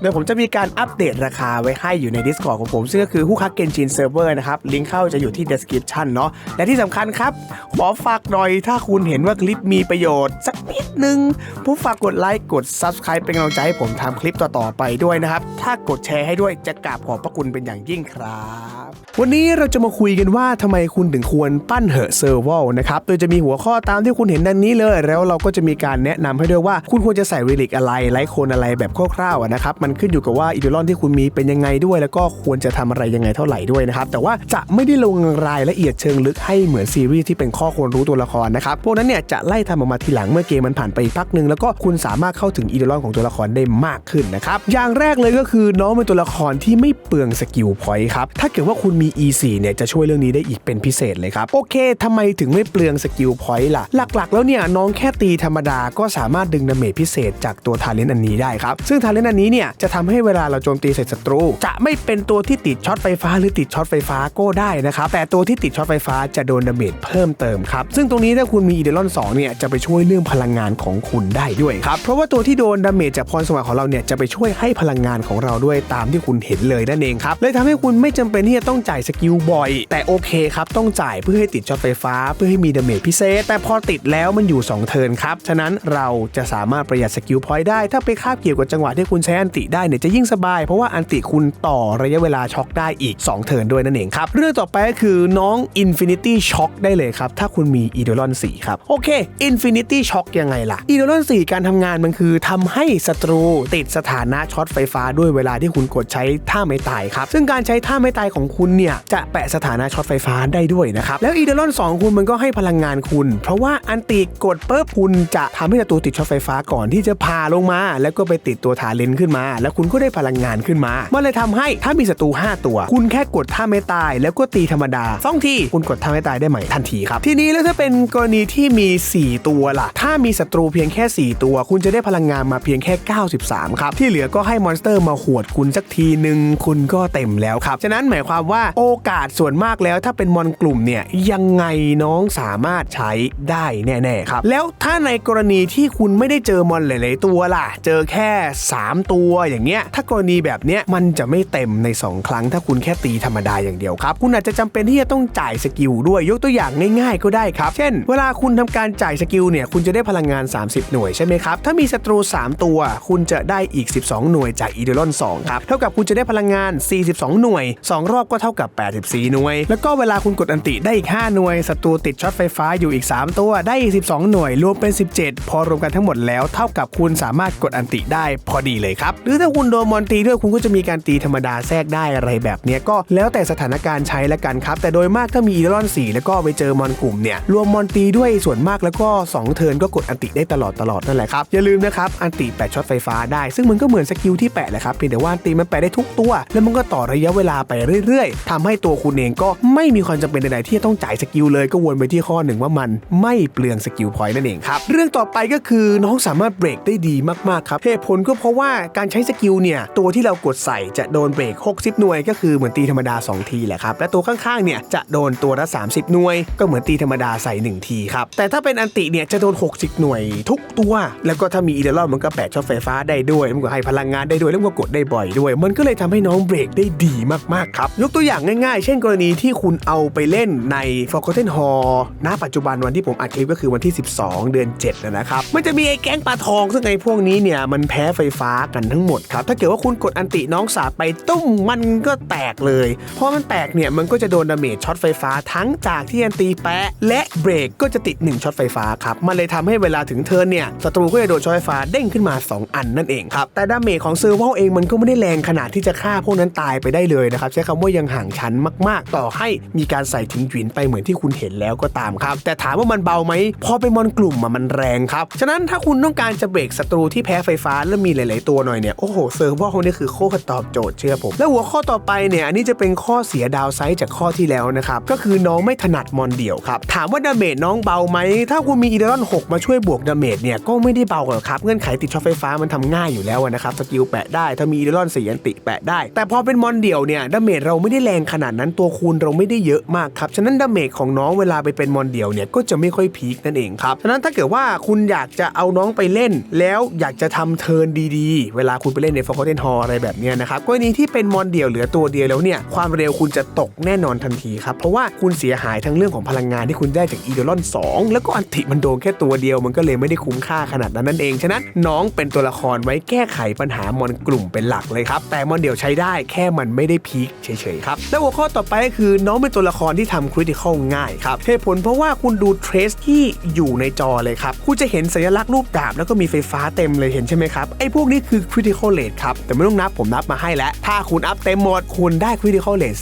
เดี๋ยวผมจะมีการอัปเดตราคาไว้ให้อยู่ใน Discord ของผม ซึ่งก็คือฮู้คักเกนจินเซิร์ฟเวอร์นะครับ ลิงก์เข้าจะอยู่ที่ description เนาะและที่สำคัญครับ ขอฝากหน่อยถ้าคุณเห็นว่าคลิปมีประโยชน์ สักนิดนึงผมฝากกดไลค์กด Subscribe เป็นกำลังใจให้ผมทำคลิปต่อๆไปด้วยนะครับถ้ากดแชร์ให้ด้วยจะกราบขอบพระคุณเป็นอย่างยิ่งครับวันนี้เราจะมาคุยกันว่าทำไมคุณถึงควรปั้นเหอะเซอร์วลนะครับโดยจะมีหัวข้อตามที่คุณเห็นดังนี้เลย แล้วเราก็จะมีการแนะนำให้ด้วยว่าคุณควรจะใส่เรลิกอะไรไลท์คนอะไรแบบคร่าวๆนะครับมันขึ้นอยู่กับว่าอีเดลอนที่คุณมีเป็นยังไงด้วย แล้วก็ควรจะทำอะไรยังไงเท่าไหร่ด้วยนะครับแต่ว่าจะไม่ได้ลงรายละเอียดเชิงลึกให้เหมือนซีรีส์ที่เป็นข้อควรรู้ตัวละครนะครับพวกนั้นเนี่ยจะไล่ทำออกมาทีหลังเมื่อเกมมันผ่านไปอีกพักหนึ่งแล้วก็คุณสามารถเข้าถึงอีเดลอนของตัวละครได้มากขึ้นนะครับอย่างแรกเลยก็คือน้องเป็นตัวละครที่ไม่เปลืองสกิลพอยต์ครับถ้าเกิดว่าคุณมี E4 เนี่ยจะช่วยเรื่องนี้ได้อีกเป็นพิเศษเลยครับโอเคทำไมถึงไม่เปลืองสกิลพอยต์ล่ะหลักๆ แล้วเนี่ยน้องแค่ตีธรรมดาก็สามารถดึงดาเมจพิเศษจากตัวทาเลนต์อันนี้ได้ครับซึ่งทาเลนต์อันนี้เนี่ยจะทำให้เวลาเราโจมตีใส่ศัตรู จะไม่เป็นตัวที่ติดช็อตไฟฟ้าหรือติดช็อตไฟฟ้าก็ได้นะครับแต่ตัวที่ติดช็อตไฟฟ้าจะโดนดาเมจเพิ่มเติมครับซึ่งตรงนี้ถ้าคุณมีอีเดลอน2เนี่ยจะไปช่วยเรื่องพลังงานของคุณได้ด้วยครับเพราะว่าตัวที่โดนดาเมจจากพรสวรรค์ของเราเนี่ยจะไปช่วยให้พลังงานของเราด้วยตามที่คุณเห็นเลยนั่นเองครับเลยทำให้คุณไม่จำเป็นที่จะต้องจ่ายสกิลบ่อย แต่โอเคครับต้องจ่ายเพื่อให้ติดช็อตไฟฟ้า เพื่อให้มีดาเมจพิเศษ แต่พอติดแล้วมันอยู่ 2 เทิร์นครับ ฉะนั้นเราจะสามารถประหยัดสกิลพอยต์ได้ ถ้าไปคาบเกี่ยวกับจังหวะที่คุณใช้อันติได้เนี่ยจะยิ่งสบาย เพราะว่าอันติคุณต่อระยะเวลาช็อคได้อีก 2 เทิร์นด้วยนั่นเองครับ เรื่องต่อไปก็คือน้อง Infinity Shock ได้เลยครับ ถ้าคุณมี e d o l o n 4ครับโอเค Infinity Shock ยังไงล่ะ e d o l o n 4การทำงานมันคือทำให้ศัตรูติดสถานะช็อตไฟฟ้าด้วยเวลาที่คุณกดใช้ท่าไม่ตายครับซึ่งการใช้ท่าไม่ตายของคุณเนี่ยจะแปะสถานะช็อตไฟฟ้าได้ด้วยนะครับแล้ว e d o l o n 2คุณมันก็ให้พลังงานคุณ เพราะว่าอันติกดปุ๊บคุณจะทำให้ศัตรูติดช็อตไฟฟ้าก่อนที่จะพาลงมา แล้วก็ไปติดตัวทาเลนขึ้นมาแล้วคุณก็ได้พลังงานขึ้นมา มันเลยทำให้ถ้ามีศัตรู5 ตัว คุณแค่กดท่าไม่ตาย แล้วก็ตีธรรมดาสองทีคุณกดท่าไม่ตายได้ใหม่ทันทีครับ ทีนี้แล้วถ้าเป็นกรณีที่มี 4 ตัวล่ะ ถ้ามีศัตรูเพียงแค่ 4 ตัว คุณจะได้พลังงานมาเพียงแค่ 93 ครับ ที่เหลือก็ให้มอนสเตอร์มาหวดคุณสักทีหนึ่งคุณก็เต็มแล้วครับ ฉะนั้นหมายความว่าโอกาสส่วนมากแล้วถ้าเป็นมอนกลุ่มเนี่ยยังไงน้องสามารถใช้ได้แน่ๆครับ แล้วถ้าในกรณีที่คุณไม่ได้เจอมอนหลาย ๆ ตัวล่ะ เจอแค่ 3 ตัวอย่างเงี้ยถ้ากรณีแบบเนี้ยมันจะไม่เต็มใน 2 ครั้ง ถ้าคุณแค่ตีธรรมดาอย่างเดียวครับ คุณอาจจะจำเป็นที่จะต้องจ่ายสกิลด้วยยกตัวอย่างง่ายๆก็ได้ครับ เช่น เวลาคุณทำการจ่ายสกิลเนี่ยคุณจะได้พลังงาน 30 หน่วยใช่ไหมครับถ้ามีศัตรู 3 ตัว คุณจะได้อีก 12 หน่วยจากอีเดลอน2ครับเท่ากับคุณจะได้พลังงาน 42 หน่วย 2 รอบก็เท่ากับ 84 หน่วย แล้วก็เวลาคุณกดอันติได้อีก 5 หน่วยศัตรูติดช็อตไฟฟ้าอยู่อีก 3 ตัวได้อีก 12 หน่วยรวมเป็น 17 พอรวมกันทั้งหมดแล้วเท่ากับคุณสามารถกดอันติได้พอดีเลยครับหรือถ้าคุณโดนมอนตีด้วยคุณก็จะมีการตีธรรมดาแทรกได้อะไรแบบนี้ก็แล้วแต่สถานการณ์ใช้ละกันครับ แต่โดยมากถ้ามีอีเดลอน4แล้วก็ไปเจอมอนกลุ่มเนี่ยรวมมอนตีด้วยส่วนมากแล้วก็ 2 เทิร์นก็กดอันติได้ตลอดตลอดนั่นแหละครับอย่าลืมนะครับอันติแปะช็อตไฟฟ้าได้ ซึ่งมันก็เหมือนสกิลที่แปะแหละครับเพียงแต่ว่าอันติมันแปะได้ทุกตัว แล้วมันก็ต่อระยะเวลาไปเรื่อยๆทำให้ตัวคุณเองก็ไม่มีความจำเป็นใดๆที่จะต้องจ่ายสกิลเลยก็วนไปที่ข้อหนึ่งว่ามันไม่เปลืองสกิลพอยต์นั่นเองครับเรื่องต่อไปก็คือน้องสามารถเบรกได้ดีมากๆครับเหตุผลก็เพราะว่าการใช้สกิลเนี่ยตัวที่เรากดใส่จะโดนเบรก60 หน่วย ก็คือเหมือนตีธรรมดา 2 ทีแหละครับและตัวข้างๆเนี่ยจะโดนตัวละ 30 หน่วย ก็เหมือนตีธรรมดาใส่ 1 ทีครับแต่ถ้าเป็นอันติเนี่ยจะโดน 60 หน่วยทุกตัว แล้วก็ถ้ามีอีเดลอนมันก็แปะช็อตไฟฟ้าได้ด้วยมันก็ให้พลังงานได้ด้วยแล้วก็กดได้บ่อยด้วย มันก็เลยทำให้น้องเบรกได้ดีมากๆครับยกตัวอย่างง่ายๆ เช่นกรณีที่คุณเอาไปเล่นใน Forgotten Hall ณปัจจุบันวันที่ผมอัดคลิปก็คือวันที่ 12 เดือน7นะครับมันจะมีไอ้แก๊งปลาทองซึ่งไอ้พวกนี้เนี่ยมันแพ้ไฟฟ้ากันทั้งหมดครับ ถ้าเกิดว่าคุณกดอันติน้องสาไปตุ้มมันก็แตกเลย เพอมันแตกเนี่ยมันก็จะโดนดาเมจช็อตไฟฟ้าทั้งจากที่อันตีแปะ และเบรกก็จะติด 1ช็อตไฟฟ้าครับมันเลยทำให้เวลาถึงเทินเนี่ยศัตรูก็จะโดนช็อตไฟฟ้าเด้งขึ้นมา 2 อันนั่นเองครับแต่ดาเมจของเซอร์วลเองมันก็ไม่ได้แรงขนาดที่จะฆ่าพวกนั้นตายไปได้เลยนะครับใช้คำว่ายังห่างชั้นมาก ๆ ต่อให้มีการใส่ถึงหยินไปเหมือนที่คุณเห็นแล้วก็ตามครับ แต่ถามว่ามันเบาไหมพอเป็นมอนกลุ่มมันแรงครับฉะนั้นถ้าคุณต้องการจะเบรกศัตรูที่แพ้ไฟฟ้าแล้วมีหลาย ๆ ตัวหน่อยเนี่ยโออ้โหเซอร์วอลนี่คือโคตรตอบโจทย์เชื่อผม แล้วหัวข้อต่อไปเนี่ยอันนี้จะเป็นข้อเสียดาวไซด์จากข้อที่แล้วนะครับ ก็คือน้องไม่ถนัดมอนเดี่ยวครับ ถามว่าดาเมจน้องเบาไหม ถ้าคุณมีอีเดรอน 6 มาช่วยบวกดาเมจเนี่ยก็ไม่ได้เบาหรอกครับ เงื่อนไขติดช็อตไฟฟ้ามันทำง่ายอยู่แล้วนะครับสกิลแปะได้ ถ้ามีอีเดรอนสี่ยันติแปะได้ แต่พอเป็นมอนเดี่ยวเนี่ยดาเมจเราไม่ได้แรงขนาดนั้นตัวคูณเราไม่ได้เยอะมากครับฉะนั้นดาเมจของน้องเวลาไปเป็นมอนเดี่ยวเนี่ยก็จะไม่ค่อยพีคนั่นเองครับฉะนั้นถ้าเกิดว่าคุณอยากจะเอาน้องไปเล่น แล้วอยากจะทำเทิร์นดีๆ เวลาคุณไปเล่นในฟอร์เทนฮออะไรแบบนี้นะครับกรณีที่เป็นมอนเดี่ยวเหลือตัวเดียวแล้วเนี่ยความเร็วคุณจะตกแน่นอนทันทีครับเพราะว่าคุณเสียหายทั้งเรื่องของพลังงานที่คุณได้จากอีเดลอน 2 แล้วก็อันติมันโดนแค่ตัวเดียวมันก็เลยไม่ได้คุ้มค่าขนาดนั้นนั่นเองฉะนั้นน้องเป็นตัวละครไว้แก้ไขปัญหามอนกลุ่มเป็นหลักเลยครับแต่มอนเดี่ยวใช้ได้แค่มันไม่ได้พีคเฉยๆครับแล้วหัวข้อต่อไปก็คือน้องเป็นตัวละครที่ทำคริติคอลง่ายครับเหตุผลเพราะว่าคุณดูเทรสที่อยู่ในจอเลยครับคุณจะเห็นสัญลักษณ์รูปดาบแล้วก็มีไฟฟ้าเต็มเลยเห็นใช่ไหมครับไอ้พวกนี้คือ critical rate ครับ แต่ไม่ต้องนับผมนับมาให้แล้ว ถ้าคุณอัพเต็มหมด คุณได้ critical rate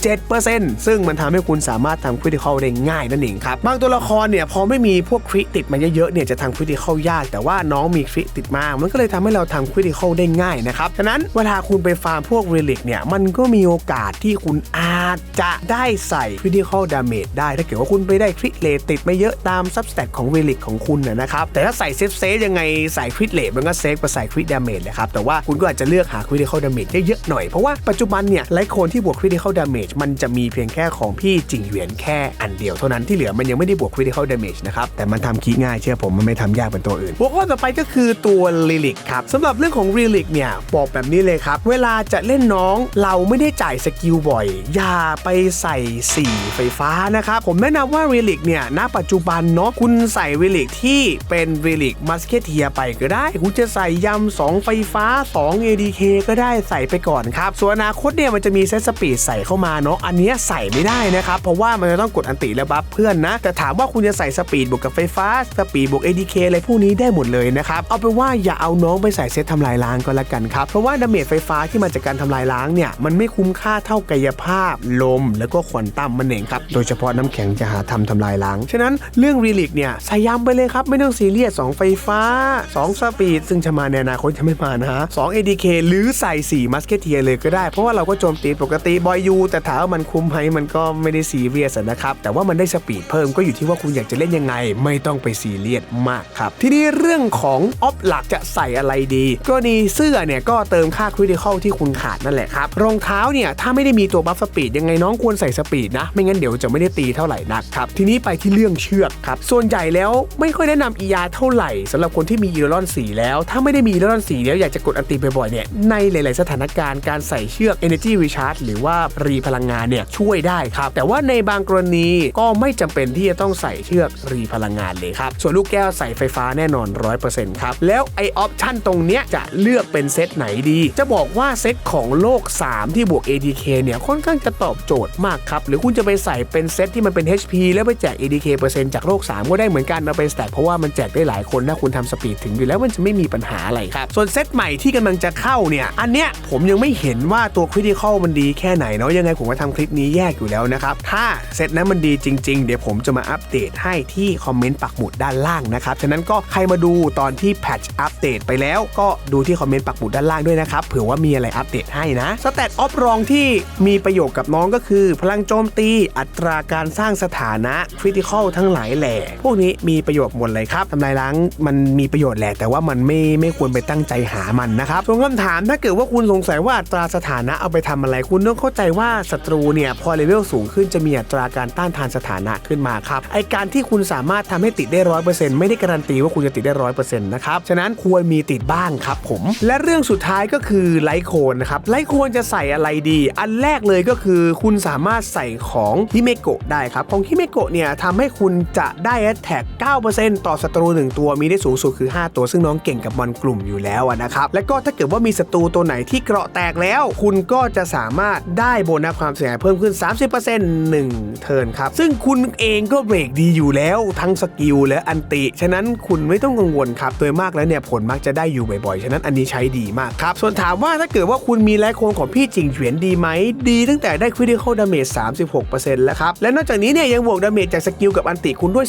18.7%ซึ่งมันทำให้คุณสามารถทำ critical ได้ง่ายนั่นเองครับ บางตัวละครเนี่ยพอไม่มีพวกคริติดมาเยอะๆเนี่ยจะทำ critical ยาก แต่ว่าน้องมีคริติดมา มันก็เลยทำให้เราทำ critical ได้ง่ายนะครับฉะนั้นเวลาคุณไปฟาร์มพวก relic เนี่ยมันก็มีโอกาสที่คุณอาจจะได้ใส่ critical damage ได้ถ้าเกิดว่าคุณไปได้คริเลติดไม่เยอะตาม substat ของ relic ของคุณนะครับแต่ถ้าใส่เซฟเซฟยังไงใส่คริเลมันก็เซฟกว่าใส่คริดาเมจลยครับ แต่ว่าคุณก็อาจจะเลือกหาคริติคอลดาเมจเยอะหน่อย เพราะว่าปัจจุบันเนี่ยหลายคนที่บวกคริติคอลดาเมจมันจะมีเพียงแค่ของพี่จิงเหวียนแค่อันเดียวเท่านั้นที่เหลือมันยังไม่ได้บวกคริติคอลดาเมจนะครับ แต่มันทำคีง่ายเชื่อผมมันไม่ทำยากเป็นตัวอื่นหัวข้อต่อไปก็คือตัวลิลิกครับสำหรับเรื่องของลิลิกเนี่ยบอกแบบนี้เลยครับ เวลาจะเล่นน้องเราไม่ได้จ่ายสกิลบ่อย อย่าไปใส่สีไฟฟ้านะครับ ผมแนะนำว่าลิลิกเนี่ยณปัจจุบันเนาะคุณใส่ลิลิกที่เป็นลิลิกมัสเคเทียไปก็ได้ คุณจะใส่ยำ2ไฟฟ้า 2 ADK ก็ได้ใส่ไปก่อนครับ ส่วนอนาคตเนี่ยมันจะมีเซตสปีดใส่เข้ามาเนาะ อันนี้ใส่ไม่ได้นะครับ เพราะว่ามันจะต้องกดอันติและบัฟเพื่อนนะ แต่ถามว่าคุณจะใส่สปีดบวกกับไฟฟ้า สปีดบวก ADK อะไรพวกนี้ได้หมดเลยนะครับ เอาเป็นว่าอย่าเอาน้องไปใส่เซตทำลายล้างก็แล้วกันครับ เพราะว่าดาเมจไฟฟ้าที่มาจากการทำลายล้างเนี่ยมันไม่คุ้มค่าเท่ากายภาพ ลม แล้วก็ควอนตัมมันเองครับ โดยเฉพาะน้ำแข็งจะหาทำทำลายล้าง ฉะนั้นเรื่องรีลิกเนี่ยใส่ย้ำไปเลยครับ ไม่ต้องซีเรียส2ไฟฟ้า 2 สปีด ซึ่งจะมาในอนาคตจะไม่มานะฮะ2 ADK หรือใส่4มัสเกเทียเลยก็ได้ เพราะว่าเราก็โจมตีปกติบอยยูแต่ถามว่ามันคุ้มไหมมันก็ไม่ได้ซีเรียสนะครับแต่ว่ามันได้สปีดเพิ่มก็อยู่ที่ว่าคุณอยากจะเล่นยังไง ไม่ต้องไปซีเรียสมากครับ ทีนี้เรื่องของออฟหลักจะใส่อะไรดีกรณีเสื้อเนี่ยก็เติมค่าคริติคอลที่คุณขาดนั่นแหละครับรองเท้าเนี่ยถ้าไม่ได้มีตัวบัฟสปีดยังไงน้องควรใส่สปีดนะ ไม่งั้นเดี๋ยวจะไม่ได้ตีเท่าไหร่นักครับทีนี้ไปที่เรื่องเชือกครับส่วนใหญ่แล้วไม่ค่อยแนะนำอียาเท่าไหร่สำหรับคนที่มีอีโรลอนสีแล้ว ถ้าไม่ได้มีอีโรลอนสีแล้วอยากจะกดอันตีบ่อยๆเนี่ยในหลาย ๆ สถานการณ์การใส่เชือก Energy Recharge หรือว่ารีพลังงานเนี่ยช่วยได้ครับ แต่ว่าในบางกรณีก็ไม่จำเป็นที่จะต้องใส่เชือกรีพลังงานเลยครับ ส่วนลูกแก้วใส่ไฟฟ้าแน่นอน 100%ครับ แล้วไอออปชั่นตรงเนี้ยจะเลือกเป็นเซตไหนดี จะบอกว่าเซตของโลก 3 ที่บวก ADK เนี่ยค่อนข้างจะตอบโจทย์มากครับ หรือคุณจะไปใส่เป็นเซตที่มันเป็น HP แล้วไปแจก ADK เปอร์เซ็นต์จากโลก 3 ก็ได้เหมือนกันเอาไปสแต็กเพราะว่ามันแจกได้หลายคนถ้าคุณทำสปีดถึงอยู่แล้วมันจะไม่มีปัญหาอะไรครับส่วนเซตตใหม่ที่กำลังจะเข้าเนี่ย อันเนี้ยผมยังไม่เห็นว่าตัวคริติคอลมันดีแค่ไหนเนาะยังไงผมก็ทำคลิปนี้แยกอยู่แล้วนะครับ ถ้าเซตนั้นมันดีจริง ๆ เดี๋ยวผมจะมาอัปเดตให้ที่คอมเมนต์ปักหมุดด้านล่างนะครับ ฉะนั้นก็ใครมาดูตอนที่แพทช์อัปเดตไปแล้ว ก็ดูที่คอมเมนต์ปักหมุดด้านล่างด้วยนะครับเผื่อว่ามีอะไรอัปเดตให้นะสเตตออฟรองที่มีประโยชน์กับน้องก็คือ พลังโจมตีอัตราการสร้างสถานะคริติคอลทั้งหลายแหล่พวกนี้มีประโยชน์หมดเลยครับทำลายล้างมันมีประโยชน์แหละแต่ว่ามันไม่ไม่ควรไปตั้งใจหามันนะครับส่วนคำถามถ้าเกิดว่าคุณสงสัยว่าอัตราสถานะเอาไปทำอะไรคุณต้องเข้าใจว่าศัตรูเนี่ยพอเลเวลสูงขึ้นจะมีอัตราการต้านทานสถานะขึ้นมาครับไอการที่คุณสามารถทำให้ติดได้ร้อยเปอร์เซ็นต์ไม่ได้การันตีว่าคุณจะติดได้ร้อยเปอร์เซ็นต์นะครับฉะนั้นควรมีติดบ้างครับผมและเรื่องสุดท้ายก็คือไลโคนนะครับไลโคนจะใส่อะไรดี อันแรกเลยก็คือ คุณสามารถใส่ของฮิเมโกะได้ครับของฮิเมโกะเนี่ยทำให้คุณจะได้แอตแทก9%ต่อศัตรู1ตัวมีได้สูงสุดคือ 5 ตัวซึ่งน้องเก่งกับบอลกลุ่มอยู่แล้วนะครับ และก็ถ้าเกิดว่ามีศัตรูตัวไหนที่เกราะแตกแล้ว คุณก็จะสามารถได้โบนัสความเสียหายเพิ่มขึ้น 30% 1 เทิร์นครับ ซึ่งคุณเองก็เบรกดีอยู่แล้วทั้งสกิลและอันติ ฉะนั้นคุณไม่ต้องกังวลครับ โดยมากแล้วเนี่ยผลมักจะได้อยู่บ่อยๆ ฉะนั้นอันนี้ใช้ดีมากครับ ส่วนถามว่าถ้าเกิดว่าคุณมีไลโคนของพี่จิงเฉียนดีไหม ดีตั้งแต่ได้ critical damage 36%แล้วครับ และนอกจากนี้เนี่ยยังบวกดาเมจจากสกิลกับอันติคุณด้วย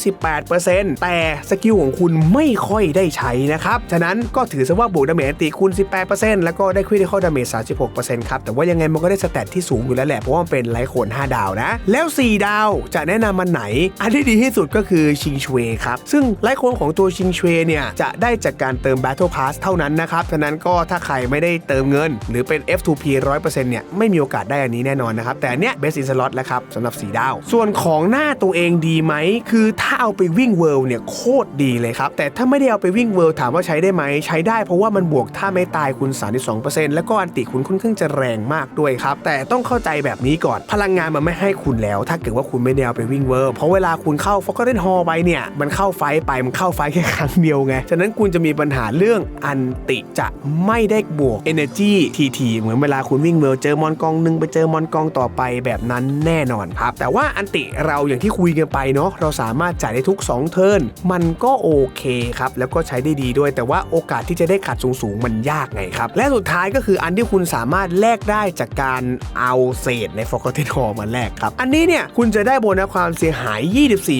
18%แต่สกิลของคุณไม่ค่อยได้ใช้นะครับ ฉะนั้นก็ถือซะว่าบวกดาาเมจอันติคูณ 18%แล้วก็ได้คริติคอลดาเมจ36%ครับ แต่ว่ายังไงมันก็ได้สแตทที่สูงอยู่แล้วแหละ เพราะว่ามันเป็นไลท์โคน 5 ดาวนะ แล้ว 4 ดาวจะแนะนำมันไหน อันที่ดีที่สุดก็คือชิงชเวครับ ซึ่งไลท์โคนของตัวชิงชเวเนี่ย จะได้จากการเติม Battle Pass เท่านั้นนะครับฉะนั้นก็ถ้าใครไม่ได้เติมเงิน หรือเป็น F2P 100%เนี่ยไม่มีโอกาสได้อันนี้แน่นอนนะครับแต่เนี้ย Best in Slot แล้วครับสำหรับ 4 ดาว ส่วนของหน้าตัวเองดีไหมคือถ้าเอาไปวิ่งเวิลด์เนี่ยโคตรดีเลยครับแต่ถ้าไม่ได้เอาไปวิ่งเวิลด์ถามว่าใช้ได้ไหมใช้ได้เพราะว่ามันบวกถ้าไม่ตายคุณ 32%แล้วก็อันติคุณค่อนข้างจะแรงมากด้วยครับ แต่ต้องเข้าใจแบบนี้ก่อน พลังงานมันไม่ให้คุณแล้ว ถ้าเกิดว่าคุณไม่ได้เอาไปวิ่งเวิลด์เพราะเวลาคุณเข้าฟอกเกอร์เรนฮอลไปเนี่ย มันเข้าไฟไป มันเข้าไฟแค่ครั้งเดียวไง ฉะนั้นคุณจะมีปัญหาเรื่องอันติจะไม่ได้บวก Energy ทีทีเหมือนเวลาคุณวิ่งเวิลด์เจอมอนกองหนึ่งไปเจอมอนกองต่อไปแบบนั้นแน่นอนครับ แต่ว่าอันติเราอย่างที่คุยกันไปเนาะ เราสามารถจ่ายได้ทุก 2 เทิร์น มันก็โอเคครับ แล้วก็ใช้ได้ดีด้วย แต่ว่าโอกาสที่จะได้ขัดสูงๆ มันยากไงครับ และสุดท้ายก็คืออันที่คุณสามารถแลกได้จากการเอาเศษในฟอกเทนฮอมาแลกครับ อันนี้เนี่ยคุณจะได้โบนัสความเสียหาย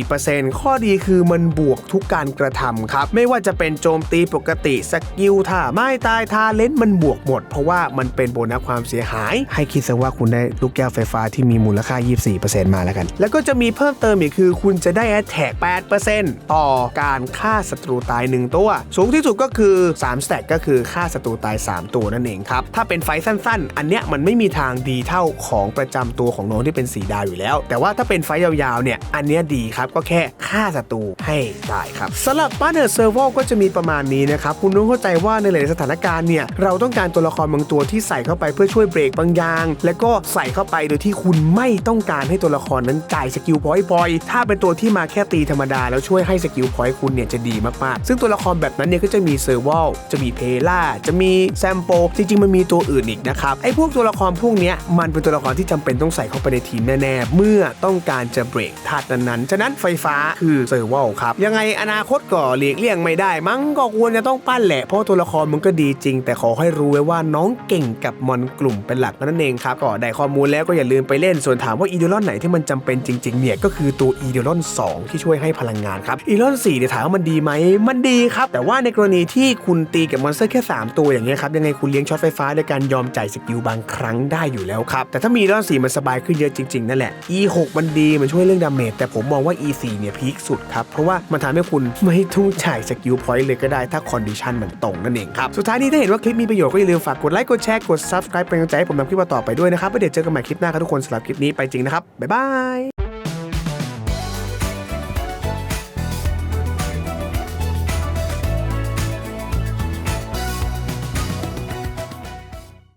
24%ข้อดีคือมันบวกทุกการกระทำครับ ไม่ว่าจะเป็นโจมตีปกติสกิลท่าไม้ตายทาเลนมันบวกหมด เพราะว่ามันเป็นโบนัสความเสียหาย ให้คิดซะว่าคุณได้ลูกแก้วไฟฟ้าที่มีมูลค่า 24%มาแล้วกัน แล้วก็จะมีเพิ่มเติมอีกคือ คุณจะได้ Attack 8%ต่อการฆ่าศัตรูตาย1ตัว สูงที่สุดก็คือ3 stack ก็คือฆ่าศัตรูตาย 3 ตัวนั่นเองครับ ถ้าเป็นไฟสั้นๆ อันเนี้ยมันไม่มีทางดีเท่าของประจำตัวของน้องที่เป็น4ดาวอยู่แล้ว แต่ว่าถ้าเป็นไฟยาวๆเนี่ยอันเนี้ยดีครับก็แค่ฆ่าศัตรูให้ตายครับสำหรับบ้านเดอร์เซอร์ก็จะมีประมาณนี้นะครับคุณต้องเข้าใจว่าในหลายๆสถานการณ์เนี่ยเราต้องการตัวละครบางตัวที่ใส่เข้าไปเพื่อช่วยเบรกบางอย่าง แล้วก็ใส่เข้าไปโดยที่คุณไม่ต้องการให้ตัวละครนั้นจ่ายสกิลพอยต์บอยถ้าเป็นตัวที่มาแค่ตีธรรมดาแล้วช่วยให้สกิลพอยต์คุณเนี่ยจะดีมากๆ ซึ่งตัวละครแบบนั้นเนี่ยก็จะมีเซอร์วลจะมีเพล่าจะมีแซมโปจริงๆมันมีตัวอื่นอีกนะครับไอ้พวกตัวละครพวกนี้มันเป็นตัวละครที่จำเป็นต้องใส่เข้าไปในทีมแน่ๆ เมื่อต้องการจะเบรกธาตุนั้นๆ ฉะนั้นไฟฟ้าคือเซอร์วัลครับ ยังไงอนาคตก็หลีกเลี่ยงไม่ได้ มั้งก็ควรจะต้องปั้นแหละ เพราะตัวละครมันก็ดีจริง แต่ขอให้รู้ไว้ว่าน้องเก่งกับมอนกลุ่มเป็นหลักนั่นเองครับก็ได้ข้อมูลแล้วก็อย่าลืมไปเล่นส่วนถามว่าอีเดลอนไหนที่มันจำเป็นจริงๆเนี่ยก็คือตัวอีเดลอน2 ที่ช่วยให้พลังงานครับอีเดลอน4เนี่ยถามว่ามันดีไหมมันดีครับแต่ว่าในกรณีที่คุณตีกับมอนสเตอร์แค่ 3 ตัวอย่างเงี้ยครับยังไงคุณเลี้ยงช็อตไฟฟ้าด้วยการยอมจ่ายสกิลบางครั้งได้อยู่แล้วครับ แต่ถ้ามีอีเดอน4มันสบายขึ้นเยอะจริงๆ นั่นแหละ E6 มันดีมันช่วยเรื่องดาเมจแต่ผมมองว่า E4 เนี่ยพีคสุดครับ เพราะว่ามันทำให้คุณไม่ต้องจ่ายสกิลพอยต์เลยก็ได้ถ้าคอนดิชันมันตรงนั่นเองครับ สุดท้ายนี้ถ้าเห็นว่าคลิปมีประโยชน์ก็อย่าลืมฝากกดไลค์กดแชร์กด subscribe เป็นกำลังใจให้ผมทำคลิปต่อไปด้วยนะครับแล้เดี๋ยวเจอกันใหม่คลิปหน้าครับทุกคนสำหรับคลิปนี้ไปจริงนะครับบ๊ายบาย